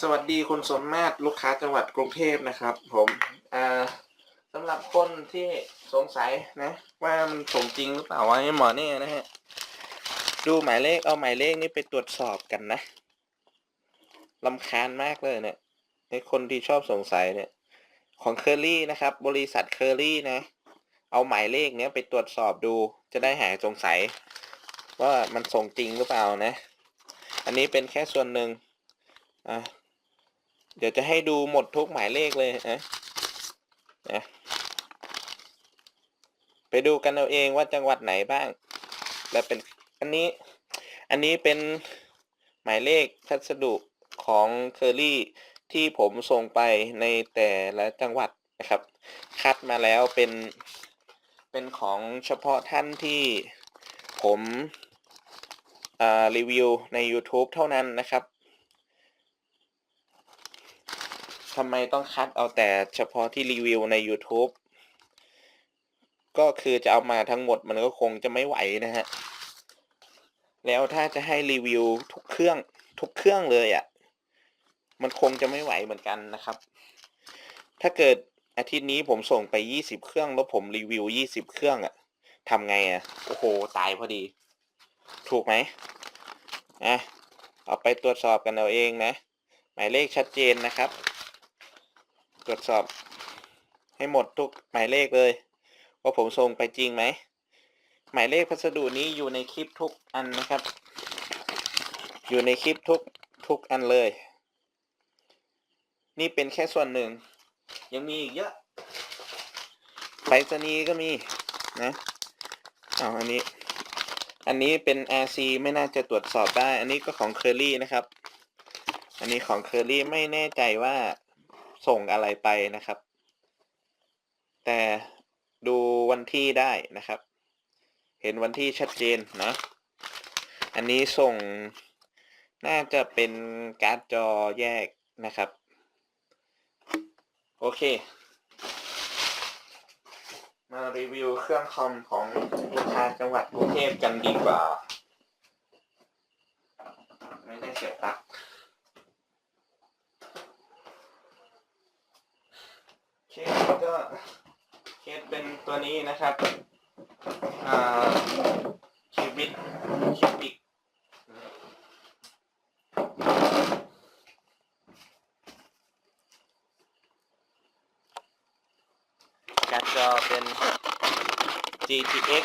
สวัสดีคุณสมมาตรลูกค้าจังหวัดกรุงเทพนะครับ ผมอ่าสำหรับคนที่สงสัยนะ ว่ามันสมจริงหรือเปล่าว่าไอ้หมอเนี่ยนะฮะดูหมายเลขเอาหมายเลขนี้ไปตรวจสอบกันนะลำคาญมากเลยเนี่ยในคนที่ชอบสงสัยเนี่ย ของเคอรี่นะครับ บริษัทเคอรี่นะ เอาหมายเลขเนี้ยไปตรวจสอบดู จะได้หายสงสัย ว่ามันส่งจริงหรือเปล่านะ อันนี้เป็นแค่ส่วนหนึ่งอะ เดี๋ยวจะให้ดูหมดทุกหมายเลขเลยนะนะไปดูกันเอาเองว่าจังหวัดไหนบ้าง และเป็นอันนี้ อันนี้เป็นหมายเลขพัสดุของเคอรี่ที่ผมส่งไปในแต่ละจังหวัดนะครับ คัดมาแล้วเป็นเป็นของเฉพาะท่านที่ผมอ่ารีวิวใน YouTube เท่านั้นนะครับ ทำไมต้องคัดเอาแต่เฉพาะที่รีวิวใน YouTube ก็คือจะเอามาทั้งหมดมันก็คงจะไม่ไหวนะฮะ แล้วถ้าจะให้รีวิวทุกเครื่องทุกเครื่องเลยอะ่ะ มันคงจะไม่ไหวเหมือนกันนะครับ ถ้าเกิดอาทิตย์นี้ผมส่งไป20เครื่องแล้วผมรีวิว20เครื่องอะ่ะทำไงอะ่ะ โอ้โห ตายพอดี ถูกไหมอะเอาไปตรวจสอบกันเอาเองนะ หมายเลขชัดเจนนะครับ ตรวจสอบให้หมดทุกหมายเลขเลยว่าผมส่งไปจริงไหม หมายเลขพัสดุนี้อยู่ในคลิปทุกอันนะครับ อยู่ในคลิปทุกทุกอันเลย นี่เป็นแค่ส่วนหนึ่ง ยังมีอีกเยอะไปรษณีย์ก็มีนะเอาอันนี้ อันนี้เป็น RC ไม่น่าจะตรวจสอบได้ อันนี้ก็ของเคอรี่นะครับ อันนี้ของเคอรี่ไม่แน่ใจว่า ส่งอะไรไปนะครับ แต่ดูวันที่ได้นะครับ เห็นวันที่ชัดเจนนะอันนี้ส่งน่าจะเป็นการ์ดจอแยกนะครับ โอเค มารีวิวเครื่องคอมของลูกค้าจังหวัดกรุงเทพกันดีกว่า ไม่ได้เสียบปลั๊ก เคสก็เคสเป็นตัวนี้นะครับอ่าคิวบิกคิวบิกการจอเป็น GTX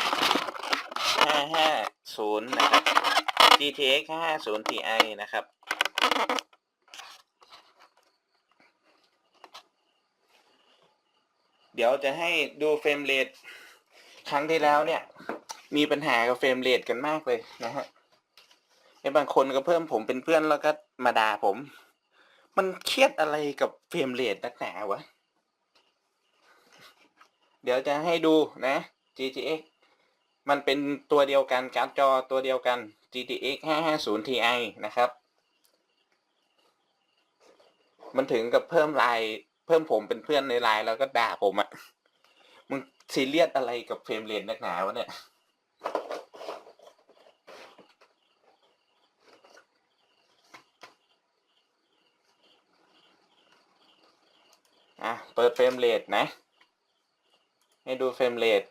550 นะครับ GTX 550 Ti นะครับ เดี๋ยวจะให้ดูเฟรมเรทครั้งที่แล้วเนี่ย มีปัญหากับเฟรมเรทกันมากเลยนะฮะไอ้บางคนก็เพิ่มผมเป็นเพื่อนแล้วก็มาด่าผม มันเครียดอะไรกับเฟรมเรทนักหนาวะ เดี๋ยวจะให้ดูนะ GTX มันเป็นตัวเดียวกันการ์ดจอตัวเดียวกัน GTX 550 Ti นะครับ มันถึงกับเพิ่มลาย เพิ่มผมเป็นเพื่อนในไลน์แล้วก็ด่าผมอะ่ะมึงซีเรียสอะไรกับเฟรมเรทนักหนาวะเนี่ยอะเปิดเฟรมเรทนะ ให้ดูเฟรมเรท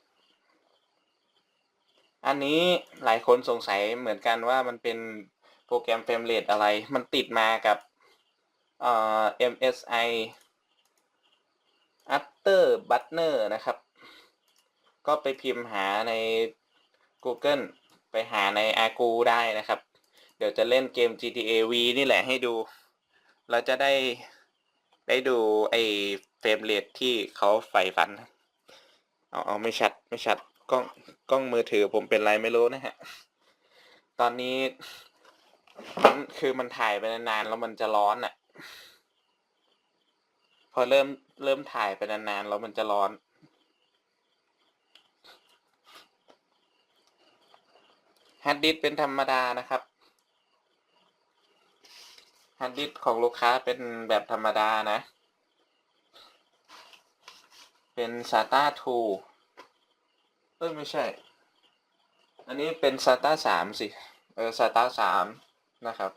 อันนี้หลายคนสงสัยเหมือนกันว่ามันเป็นโปรแกรมเฟรมเรทอะไร มันติดมากับเอ่อ MSI After Butner นะครับ ก็ไปพิมพ์หาใน Google ไปหาใน Agu ได้นะครับ เดี๋ยวจะเล่นเกม GTA V นี่แหละให้ดู เราจะได้ได้ดูไอเฟรมเรทที่เขาใฝ่ฝัน เอาเอาไม่ชัดไม่ชัดกล้องกล้องมือถือผมเป็นไรไม่รู้นะฮะ ตอนนี้มันคือมันถ่ายไปนานๆแล้วมันจะร้อนอะ่ะ พอเริ่มเริ่มถ่ายไปนานๆแล้วมันจะร้อน ฮาร์ดดิสเป็นธรรมดานะครับ ฮาร์ดดิสของลูกค้าเป็นแบบธรรมดานะ เป็น SATA 2เอ้ย ไม่ใช่ อันนี้เป็น SATA 3สิ เออ SATA 3นะครับ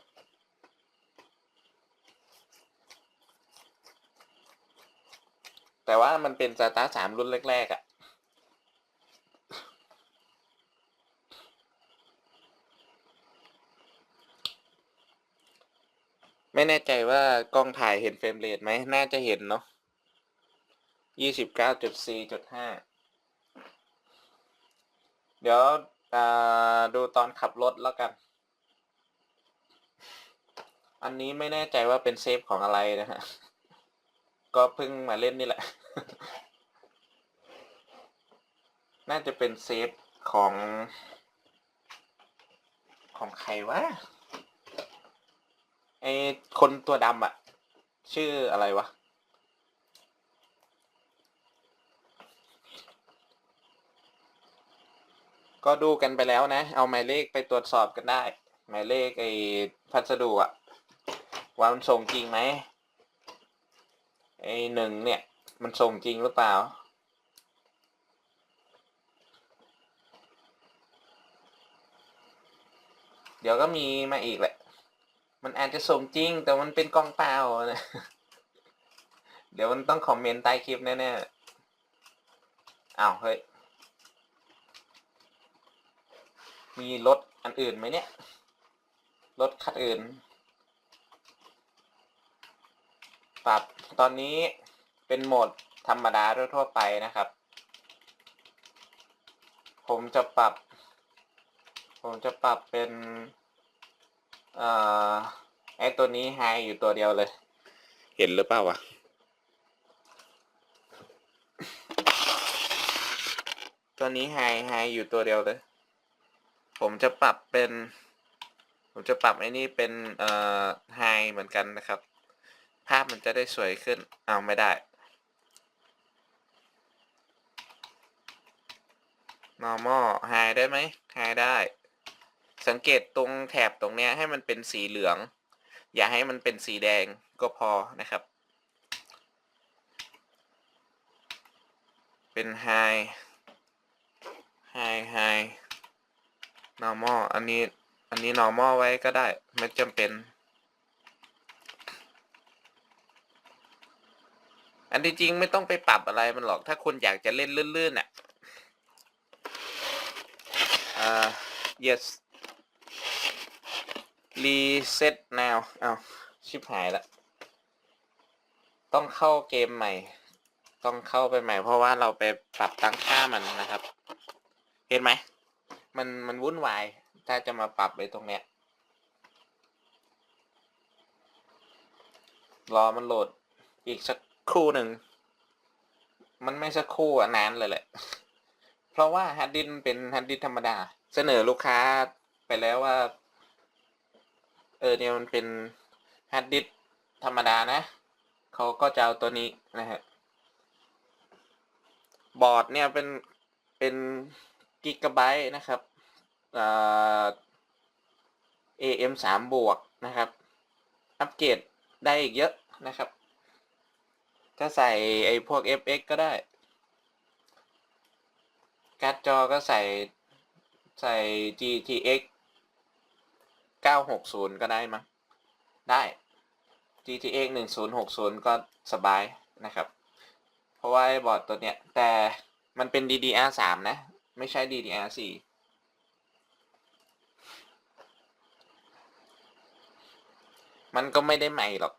แต่ว่ามันเป็นสตาร์สามรุ่นแรกๆอะ่ะไม่แน่ใจว่ากล้องถ่ายเห็นเฟรมเรทไหม น่าจะเห็นเนาะยี่สิบเก้าจุดสี่จุดห้าเดี๋ยวดูตอนขับรถแล้วกัน อันนี้ไม่แน่ใจว่าเป็นเซฟของอะไรนะฮะ ก็เพิ่งมาเล่นนี่แหละ น่าจะเป็นเซฟของ ของใครวะไอคนตัวดำอะชื่ออะไรวะ ก็ดูกันไปแล้วนะ เอาหมายเลขไปตรวจสอบกันได้ หมายเลขไอพัสดุอะว่ามันส่งจริงไหม ไอหนึ่งเนี่ย มันส่งจริงหรือเปล่า เดี๋ยวก็มีมาอีกแหละ มันอาจจะส่งจริง แต่มันเป็นกองเปล่านะเดี๋ยวมันต้องคอมเมนต์ใต้คลิปแน่ๆอ้าวเฮ้ย มีรถอันอื่นไหมเนี่ย รถคันอื่น ปรับตอนนี้เป็นโหมดธรรมดาทั่วๆไปนะครับ ผมจะปรับ ผมจะปรับเป็นเอ่อไอตัวนี้ไฮอยู่ตัวเดียวเลย เห็นหรือเปล่าวะตัวนี้ไฮไฮอยู่ตัวเดียวเลย ผมจะปรับเป็น ผมจะปรับไอ้นี่เป็นเอ่อไฮเหมือนกันนะครับ ภาพมันจะได้สวยขึ้น เอาไม่ได้ normal high ได้ไหม high ได้ สังเกตตรงแถบตรงเนี้ยให้มันเป็นสีเหลือง อย่าให้มันเป็นสีแดงก็พอนะครับ เป็น high high high normal อันนี้ อันนี้ normal ไว้ก็ได้ ไม่จำเป็น อันที่จริงไม่ต้องไปปรับอะไรมันหรอก ถ้าคุณอยากจะเล่นลื่นๆอะอ่า yes reset now เอ้าชิบหายละ ต้องเข้าเกมใหม่ ต้องเข้าไปใหม่ เพราะว่าเราไปปรับตั้งค่ามันนะครับ เห็นไหม มันมันวุ่นวาย ถ้าจะมาปรับไอ้ตรงเนี้ย รอมันโหลดอีกสัก ครู่หนึ่ง มันไม่สักครู่อะนานเลยแหละ เพราะว่าฮาร์ดดิสเป็นฮาร์ดดิสธรรมดา เสนอลูกค้าไปแล้วว่า เออเนี่ยมันเป็นฮาร์ดดิสธรรมดานะ เขาก็จะเอาตัวนี้นะฮะบอร์ดเนี่ยเป็นเป็นกิกะไบต์นะครับเอ่า AM สามบวกนะครับ อัปเกรดได้อีกเยอะนะครับ ถ้าใส่ไอ้พวก FX ก็ได้ การ์ดจอก็ใส่ใส่ GTX 960 ก็ได้มั้ง ได้ GTX 1060 ก็สบายนะครับ เพราะว่าไอ้บอร์ดตัวเนี้ย แต่มันเป็น DDR3 นะ ไม่ใช่ DDR4 มันก็ไม่ได้ใหม่หรอก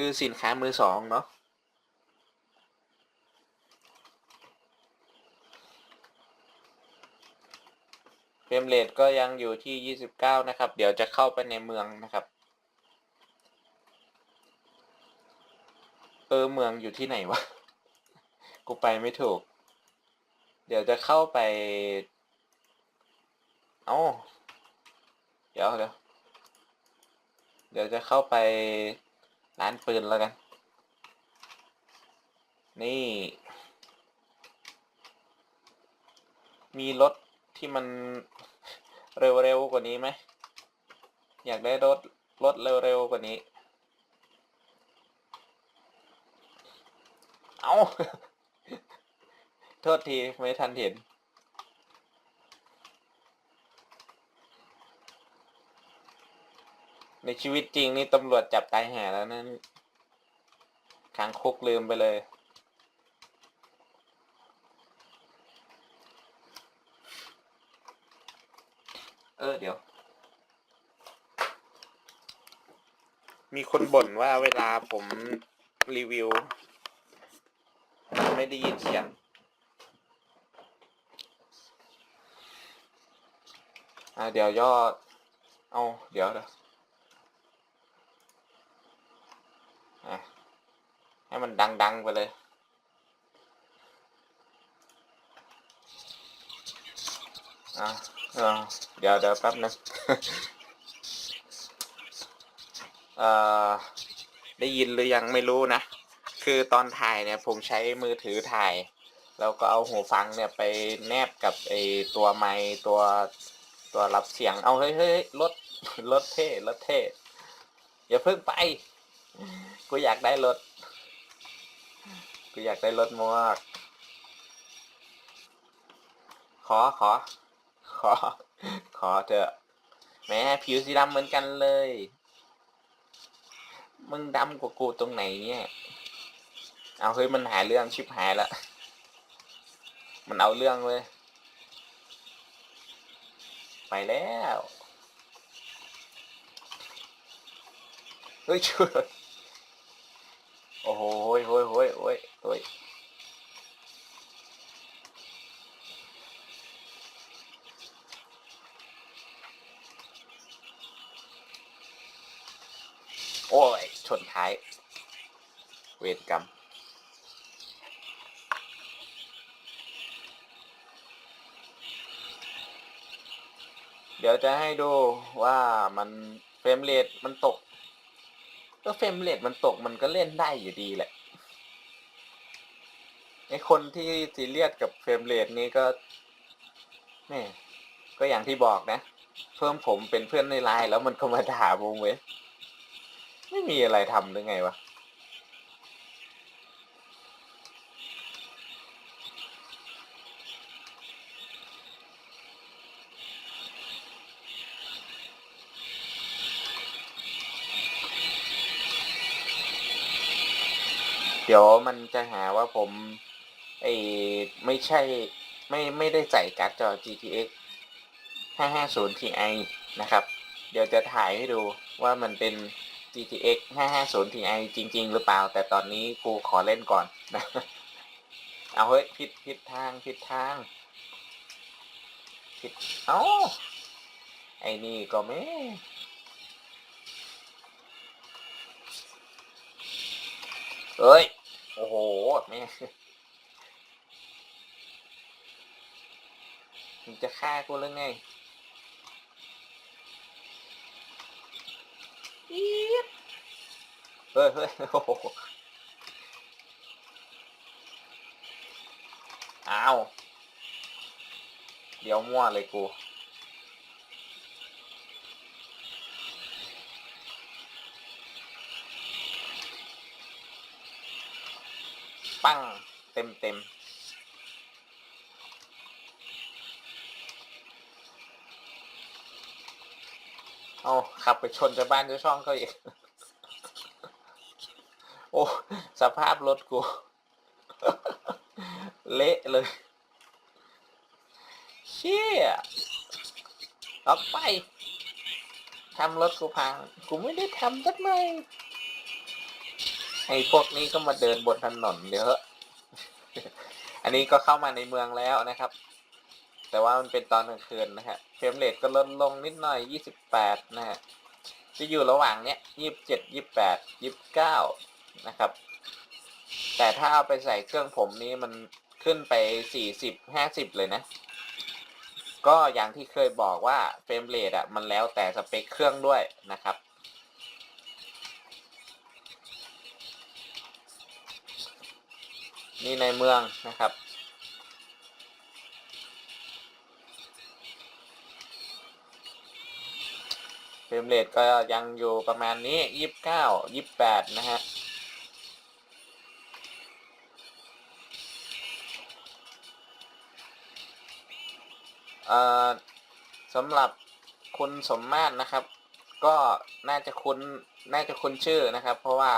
คือสินค้ามือสองเนาะเฟรมเรทก็ยังอยู่ที่ 29 นะครับ เดี๋ยวจะเข้าไปในเมืองนะครับ เออเมืองอยู่ที่ไหนวะ กูไปไม่ถูก เดี๋ยวจะเข้าไป เอา้า เดี๋ยวเดี๋ยว เดี๋ยวจะเข้าไป ร้านปืนแล้วกัน นี่ มีรถที่มันเร็วๆกว่านี้ไหม อยากได้รถรถเร็วๆกว่านี้ เอาโทษทีไม่ทันเห็น ในชีวิตจริงนี่ตำรวจจับตายแห่แล้วนั่นค้างคุกลืมไปเลยเออเดี๋ยว มีคนบ่นว่าเวลาผมรีวิว ไม่ได้ยินเสียง อ่าเดี๋ยวย่อ เอา เดี๋ยวเดี๋ยว ให้มันดัง ๆ ไปเลย อะเดี๋ยวเดี๋ยวแป๊บนึงเอ่อได้ยินหรือยังไม่รู้นะ คือตอนถ่ายเนี่ยผมใช้มือถือถ่าย แล้วก็เอาหูฟังเนี่ยไปแนบกับไอตัวไมค์ตัวตัวรับเสียง เอาเฮ้ยเฮ้ยรถรถเท่รถเท่อย่าเพิ่งไป กูอยากได้รถ กูอยากได้รถมากขอขอ ขอ ขอเถอะแม้ผิวสีดำเหมือนกันเลย มึงดำกว่ากูตรงไหนเนี่ยเอาเฮ้ยมันหาเรื่องชิบหายละมันเอาเรื่องเลย ไปแล้วเฮ้ยช่วยโอ้โหโอ้ยโอ้ยโอ้ย โอ้ยโอ้ยโอ้ย ชนท้าย เวรกรรม เดี๋ยวจะให้ดูว่ามันเฟรมเรทมันตก ก็เฟรมเรทมันตกมันก็เล่นได้อยู่ดีแหละ ไอคนที่ซีเรียสกับเฟรมเรทนี้ก็แม่ก็อย่างที่บอกนะ เพิ่มผมเป็นเพื่อนในไลน์แล้วมันก็มาด่าผมเว้ยไม่มีอะไรทำหรือไงวะเดี๋ยวมันจะหาว่าผม ไอ้ไม่ใช่ไม่ไม่ได้ใส่การ์ดจอ GTX 550 Ti นะครับ เดี๋ยวจะถ่ายให้ดูว่ามันเป็น GTX 550 Ti จริง ๆ หรือเปล่า แต่ตอนนี้กูขอเล่นก่อนนะเอาเฮ้ยผิดผิดทางผิดทางผิดเอ้าไอ้นี่ก็ไม่เอ้ย โอ้โหแม่ มึงจะฆ่ากูหรือไงอี๊ดเฮ้ยเฮ้ยโอ้โหอ้าวเดี๋ยวมั่วเลยกูปั้งเต็มเต็ม เอาขับไปชนชาวบ้านชาวช่องเขาอีก โอ้สภาพรถกู เละเลย เชี่ยออกไปทำรถกูพัง กูไม่ได้ทำสักหน่อยไอ้พวกนี้ก็มาเดินบนถนนเดี๋ยวอันนี้ก็เข้ามาในเมืองแล้วนะครับ แต่ว่ามันเป็นตอนกลางคืนนะฮะเฟรมเรทก็ลดลงนิดหน่อย 28 นะฮะ จะอยู่ระหว่างเนี้ย 27 28 29 นะครับ แต่ถ้าเอาไปใส่เครื่องผมนี้มันขึ้นไป 40 50 เลยนะ ก็อย่างที่เคยบอกว่าเฟรมเรทอะมันแล้วแต่สเปคเครื่องด้วยนะครับนี่ในเมืองนะครับ เฟรมเรทก็ยังอยู่ประมาณนี้ยี่สิบเก้ายี่สิบแปดนะฮะเอ่อสำหรับคุณสมมาตรนะครับ ก็น่าจะคุ้นน่าจะคุ้นชื่อนะครับ เพราะว่า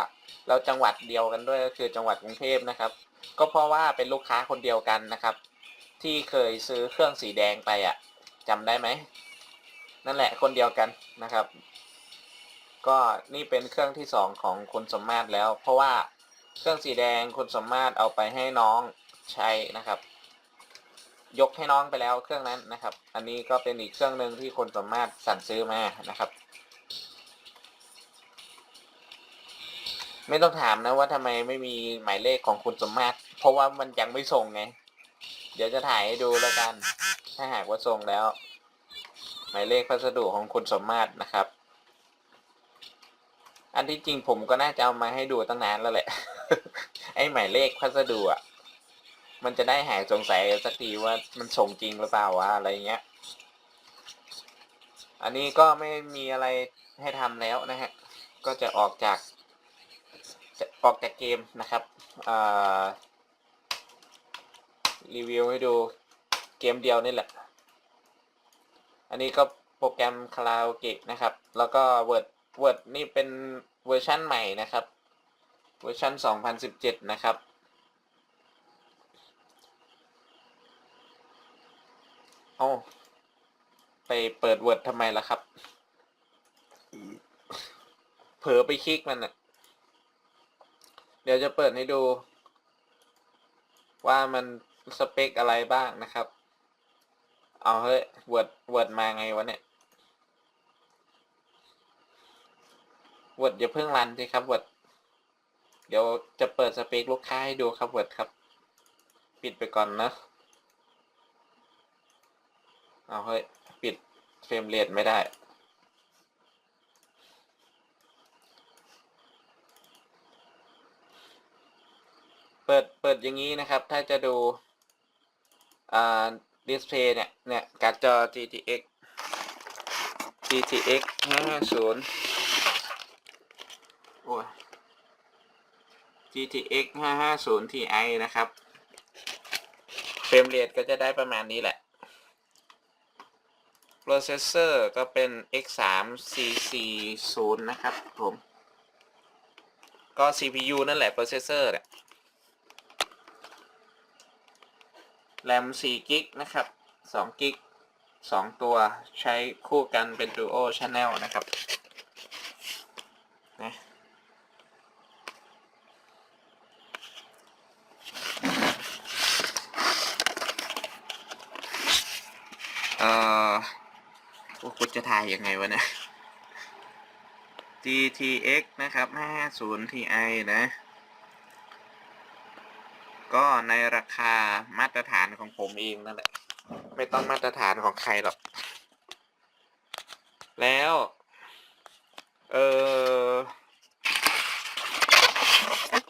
เราจังหวัดเดียวกันด้วยก็คือจังหวัดกรุงเทพนะครับ ก็เพราะว่าเป็นลูกค้าคนเดียวกันนะครับ ที่เคยซื้อเครื่องสีแดงไปอะ่ะจำได้ไหม นั่นแหละคนเดียวกันนะครับ ก็นี่เป็นเครื่องที่สองของคุณสมมาตรแล้ว เพราะว่าเครื่องสีแดงคุณสมมาตรเอาไปให้น้องใช้นะครับ ยกให้น้องไปแล้วเครื่องนั้นนะครับ อันนี้ก็เป็นอีกเครื่องหนึ่งที่คุณสมมาตรสั่งซื้อมานะครับ ไม่ต้องถามนะว่าทำไมไม่มีหมายเลขของคุณสมมาตรเพราะว่ามันยังไม่ส่งไง เดี๋ยวจะถ่ายให้ดูแล้วกัน ถ้าหากว่าส่งแล้ว หมายเลขพัสดุของคุณสมมาตรนะครับ อันที่จริงผมก็น่าจะเอามาให้ดูตั้งนานแล้วแหละ ไอ้หมายเลขพัสดุอะ มันจะได้หายสงสัยสักทีว่ามันส่งจริงหรือเปล่าวะอะไรเงี้ย อันนี้ก็ไม่มีอะไรให้ทำแล้วนะฮะ ก็จะออกจากจออกจากเกมนะครับรีวิวให้ดูเกมเดียวนี่แหละ อันนี้ก็โปรแกรมคาราโอเกะนะครับ แล้วก็ Word Word นี่เป็นเวอร์ชั่นใหม่นะครับ เวอร์ชัน2017 นะครับ เอาไปเปิด Word ทำไมล่ะครับ เผลอไปคลิกมันอะเดี๋ยวจะเปิดให้ดู ว่ามันสเปคอะไรบ้างนะครับ เอาเฮ้ย Word Word มาไงวะเนี่ย Word อย่าเพิ่งรันสิครับ Word เดี๋ยวจะเปิดสเปคลูกค้าให้ดูครับ Word ครับ ปิดไปก่อนนะเอาเฮ้ยปิดเฟรมเรทไม่ได้เปิด เปิดอย่างนี้นะครับ ถ้าจะดู อ่า ดิสเพย์เนี่ยเนี่ยการ์ดจอ GTX GTX 550โอ้ย GTX 550 Ti นะครับ เฟรมเรทก็จะได้ประมาณนี้แหละ Processor ก็เป็น X3 440 นะครับผม ก็ CPU นั่นแหละ Processor เนี่ย แรม4กิกนะครับ2กิก2ตัวใช้คู่กันเป็น Duo Channel นะครับนะเอ่อโอ้กูจะถ่ายยังไงวะเนี่ย GTX นะครับ 50 TI นะ ก็ในราคามาตรฐานของผมเองนั่นแหละ ไม่ต้องมาตรฐานของใครหรอก แล้ว เออ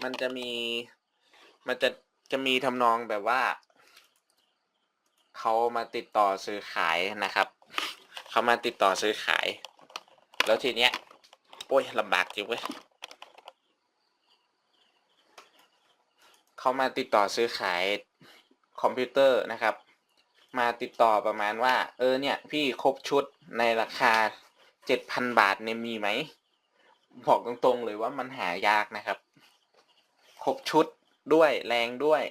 มันจะมี มันจะจะมีทำนองแบบว่า เขามาติดต่อซื้อขายนะครับ เขามาติดต่อซื้อขาย แล้วทีเนี้ย โอ้ยลำบากจริงเว้ย เขามาติดต่อซื้อขายคอมพิวเตอร์นะครับ มาติดต่อประมาณว่า เออเนี่ย พี่ครบชุดในราคาเจ็ดพันบาทเนี่ยมีไหม บอกตรงๆเลยว่ามันหายากนะครับ ครบชุดด้วยแรงด้วย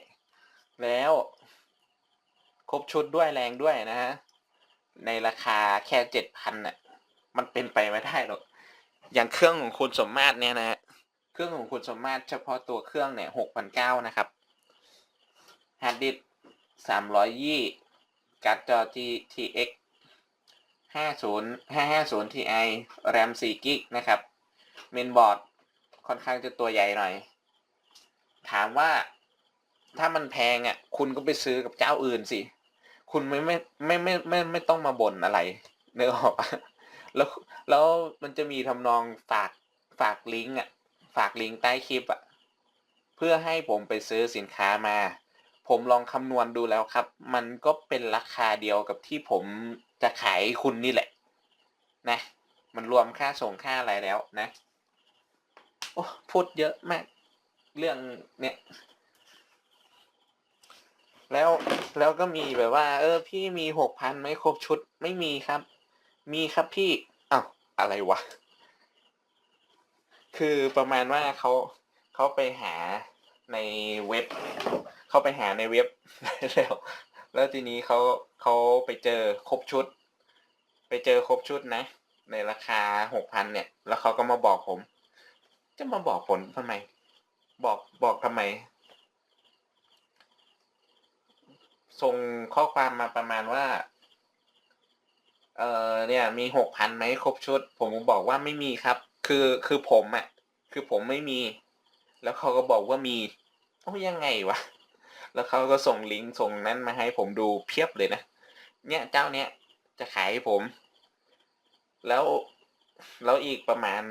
แล้ว ครบชุดด้วยแรงด้วยนะฮะในราคาแค่เจ็ดพันน่ะ มันเป็นไปไม่ได้หรอก อย่างเครื่องของคุณสมมาตรเนี่ยนะฮะ เครื่องของคุณสมมาตรเฉพาะตัวเครื่องเนี่ยหกพันเก้านะครับฮาร์ดดิสสามร้อยยี่การ์ดจอ GTX ห้าศูนย์ห้าห้าศูนย์ Ti แรมสี่กิกนะครับ เมนบอร์ดค่อนข้างจะตัวใหญ่หน่อย ถามว่าถ้ามันแพงอะ คุณก็ไปซื้อกับเจ้าอื่นสิ คุณไม่ไม่ไม่ไม่ไม่ไม่ไม่ต้องมาบ่นอะไรเนื้อออกปแล้วแล้วมันจะมีทำนองฝากฝากลิงก์อะ ฝากลิงก์ใต้คลิปอะเพื่อให้ผมไปซื้อสินค้ามา ผมลองคำนวณดูแล้วครับ มันก็เป็นราคาเดียวกับที่ผมจะขายคุณนี่แหละ นะ มันรวมค่าส่งค่าอะไรแล้วนะ โอ้พูดเยอะมาก เรื่องเนี่ยแล้วแล้วก็มีแบบว่า เออ พี่มีหกพันไหมครบชุดไม่มีครับ มีครับพี่อ้าวอะไรวะ คือประมาณว่าเขาเขาไปหาในเว็บ เขาไปหาในเว็บแล้ว แล้วทีนี้เขาเขาไปเจอครบชุด ไปเจอครบชุดนะ ในราคาหกพันเนี่ย แล้วเขาก็มาบอกผม จะมาบอกผลทำไม บอกบอกทำไม ส่งข้อความมาประมาณว่าเออเนี่ยมีหกพันไหมครบชุด ผมบอกว่าไม่มีครับ คือคือผมอะ่ะ คือผมไม่มี แล้วเขาก็บอกว่ามีโอ้ยังไงวะ แล้วเขาก็ส่งลิงก์ส่งนั้นมาให้ผมดูเพียบเลยนะ เนี่ยเจ้าเนี้ยจะขายให้ผม แล้วแล้วอีกประมาณ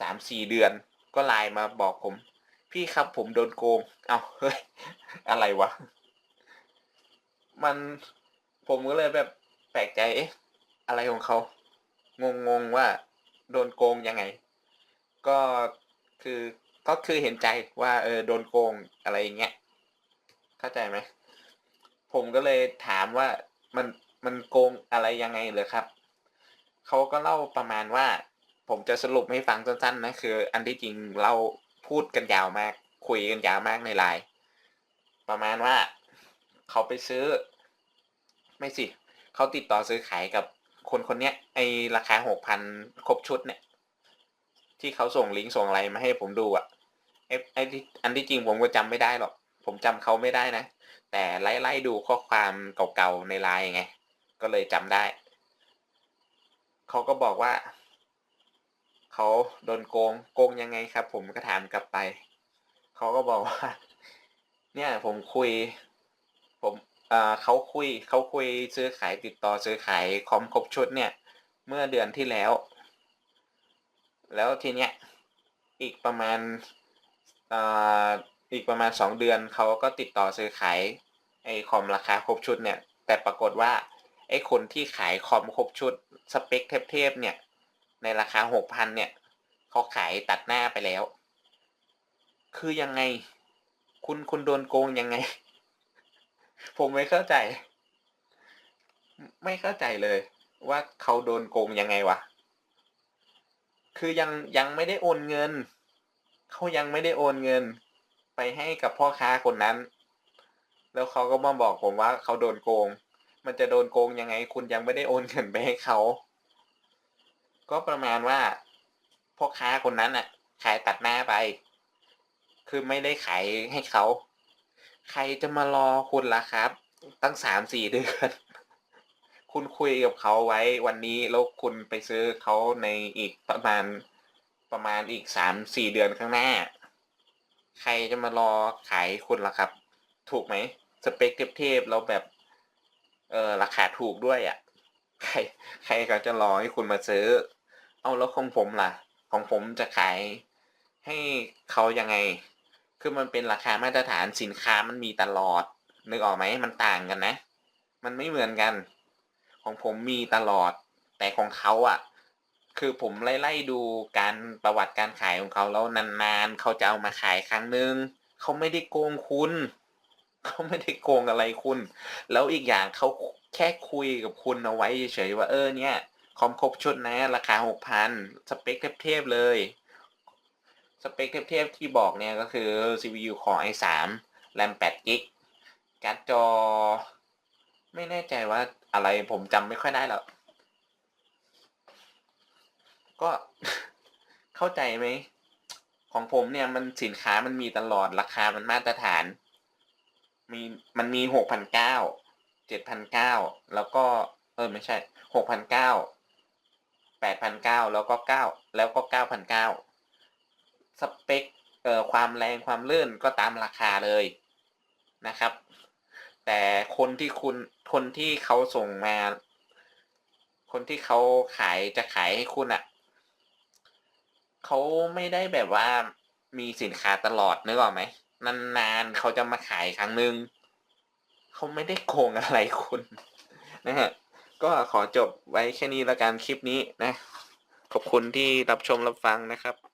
สามสี่เดือนก็ไลน์มาบอกผม พี่ครับผมโดนโกง เอาเฮ้ยอะไรวะ มันผมก็เลยแบบแปลกใจเอ๊ะอะไรของเขา งงงๆว่า โดนโกงยังไง ก็คือก็คือเห็นใจว่าเออโดนโกงอะไรอย่างเงี้ยเข้าใจไหมผมก็เลยถามว่ามันมันโกงอะไรยังไงเหรอครับเขาก็เล่าประมาณว่า ผมจะสรุปให้ฟังสั้นๆนะคือ อันที่จริงเราพูดกันยาวมาก คุยกันยาวมากในไลน์ประมาณว่าเขาไปซื้อ ไม่สิเขาติดต่อซื้อขายกับ คนคนเนี้ยไอราคาหกพันครบชุดเนี่ย ที่เขาส่งลิงก์ส่งอะไรมาให้ผมดูอะไอไอที่อันที่จริงผมก็จำไม่ได้หรอก ผมจำเขาไม่ได้นะ แต่ไล่ไล่ดูข้อความเก่าๆในไลน์ไง ก็เลยจำได้ เขาก็บอกว่า เขาโดนโกงโกงยังไงครับ ผมก็ถามกลับไป เขาก็บอกว่า เนี่ยผมคุย ผม เอ่อเขาคุยเขาคุยซื้อขายติดต่อซื้อขายคอมครบชุดเนี่ย เมื่อเดือนที่แล้ว แล้วทีเนี้ยอีกประมาณเอ่ออีกประมาณสองเดือนเขาก็ติดต่อซื้อขายไอ้คอมราคาครบชุดเนี่ย แต่ปรากฏว่าไอ้คนที่ขายคอมครบชุดสเปคเทพๆเนี่ย ในราคาหกพันเนี่ยเขาขายตัดหน้าไปแล้ว คือยังไง คุณคุณโดนโกงยังไง ผมไม่เข้าใจ ไม่เข้าใจเลย ว่าเขาโดนโกงยังไงวะ คือยังยังไม่ได้โอนเงิน เขายังไม่ได้โอนเงิน ไปให้กับพ่อค้าคนนั้น แล้วเขาก็มาบอกผมว่าเขาโดนโกง มันจะโดนโกงยังไง คุณยังไม่ได้โอนเงินไปให้เขา ก็ประมาณว่า พ่อค้าคนนั้นอะ ขายตัดหน้าไป คือไม่ได้ขายให้เขา ใครจะมารอคุณล่ะครับ ตั้งสามสี่เดือน คุณคุยกับเขาไว้วันนี้แล้วคุณไปซื้อเขาในอีกประมาณประมาณอีกสามสี่เดือนข้างหน้า ใครจะมารอขายคุณล่ะครับ ถูกไหมสเปคเทพๆแล้วแบบ เออราคาถูกด้วยอะ่ะ ใคร ใครเขาจะรอให้คุณมาซื้อ เอาแล้วของผมล่ะ ของผมจะขายให้เขายังไง คือมันเป็นราคามาตรฐานสินค้ามันมีตลอด นึกออกไหมมันต่างกันนะ มันไม่เหมือนกัน ของผมมีตลอด แต่ของเขาอะ คือผมไล่ไล่ดูการประวัติการขายของเขาแล้วนานๆเขาจะเอามาขายครั้งหนึ่งเขาไม่ได้โกงคุณเขาไม่ได้โกงอะไรคุณ แล้วอีกอย่างเขาแค่คุยกับคุณเอาไว้เฉยๆว่าเออเนี่ยคอมครบชุดนะ ราคาหกพันสเปคเทพๆเลย สเปคเทพๆที่บอกเนี่ยก็คือ CPU Core i3 RAM 8 g b การ์ดจอ ไม่แน่ใจว่าอะไรผมจำไม่ค่อยได้แล้ว ก็เข้าใจไหม ของผมเนี่ยมันสินค้ามันมีตลอดราคามันมาตรฐาน มีมันมีหกพันเก้าเจ็ดพันเก้าแล้วก็ เออไม่ใช่หกพันเก้าแปดพันเก้าแล้วก็เก้าแล้วก็เก้าพันเก้า สเปคเอ่อความแรงความลื่นก็ตามราคาเลยนะครับ แต่คนที่คุณคนที่เขาส่งมา คนที่เขาขายจะขายให้คุณอะ่ะเขาไม่ได้แบบว่ามีสินค้าตลอดนึกออกไหมนานๆเขาจะมาขายครั้งหนึ่งเขาไม่ได้โกงอะไรคุณนะฮะก็ขอจบไว้แค่นี้ละกันคลิปนี้นะ ขอบคุณที่รับชมรับฟังนะครับ